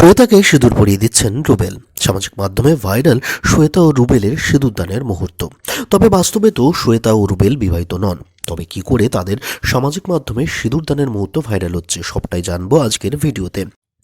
শ্বেতাকে সিঁদুর পরিয়ে দিচ্ছেন রুবেল। সামাজিক মাধ্যমে ভাইরাল শ্বেতা ও রুবেলের সিঁদুরদানের মুহূর্ত। তবে বাস্তবে তো শ্বেতা ও রুবেল বিবাহিত নন। তবে কি করে তাদের সামাজিক মাধ্যমে সিঁদুরদানের মুহূর্ত ভাইরাল হচ্ছে, সবটাই জানব আজকের ভিডিওতে।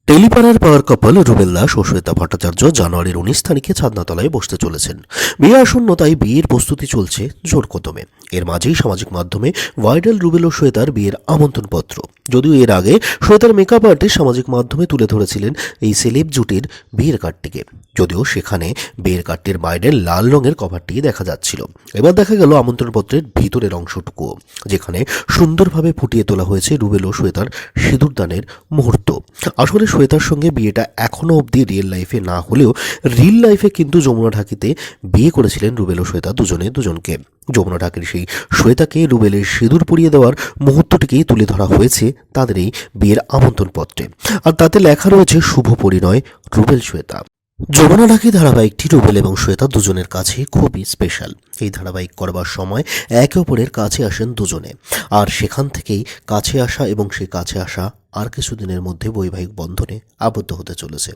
টেলিপাড়ার পাওয়ার কাপল রুবেল দাস ও শ্বেতা ভট্টাচার্য জানুয়ারির উনিশ তারিখে ছাদনাতলায় বসতে চলেছেন। বিয়ে আসন্ন তাই বিয়ের প্রস্তুতি চলছে জোর কদমে। এর মাঝেই সামাজিক মাধ্যমে ভাইরাল রুবেল ও শ্বেতার বিয়ের আমন্ত্রণপত্র। যদিও এর আগে শ্বেতার মেকআপ আর্টিস্ট সামাজিক মাধ্যমে তুলে ধরেছিলেন এই সেলেব জুটির বিয়ের কার্ডটিকে। যদিও সেখানে বিয়ের কার্ডটির বাইরে লাল রঙের কভারটি দেখা যাচ্ছিল। এবার দেখা গেল আমন্ত্রণপত্রের ভিতরের অংশটুকুও, যেখানে সুন্দরভাবে ফুটিয়ে তোলা হয়েছে রুবেল ও শ্বেতার সিঁদুরদানের মুহূর্ত। আসলে শ্বেতার সঙ্গে বিয়েটা এখনও অবধি রিয়েল লাইফে না হলেও রিয়েল লাইফে কিন্তু যমুনা ঢাকিতে বিয়ে করেছিলেন রুবেল ও শ্বেতা দুজনে দুজনকে। যমুনা ঢাকির সেই শ্বেতাকে রুবেলের সিঁদুর পরিয়ে দেওয়ার মুহূর্তটিকেই তুলে ধরা হয়েছে তাদের এই বিয়ের আমন্ত্রণপত্রে। আর তাতে লেখা রয়েছে শুভ পরিণয় রুবেল শ্বেতা যমুনা ঢাকি ধারাবাহিকটি রুবেল এবং শ্বেতা দুজনের কাছে খুবই স্পেশাল এই ধারাবাহিক করবার সময় একে অপরের কাছে আসেন দুজনে। আর সেখান থেকেই কাছে আসা এবং সেই কাছে আসা আর কিছুদিনের মধ্যে বৈবাহিক বন্ধনে আবদ্ধ হতে চলেছে।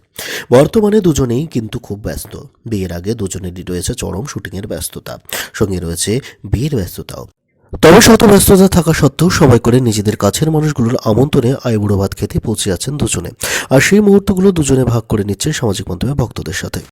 বর্তমানে দুজনেই কিন্তু খুব ব্যস্ত। বিয়ের আগে দুজনেরই রয়েছে চরম শুটিংয়ের ব্যস্ততা। সঙ্গে রয়েছে বিয়ের ব্যস্ততাও। তবে শত ব্যস্ততা থাকা সত্ত্বেও সবাই করে নিজেদের কাছের মানুষগুলোর আমন্ত্রণে আইবুড়ো ভাত খেতে পৌঁছে যাচ্ছেন দুজনে। আর সেই মুহূর্তগুলো দুজনে ভাগ করে নিচ্ছে সামাজিক মাধ্যমে ভক্তদের সাথে।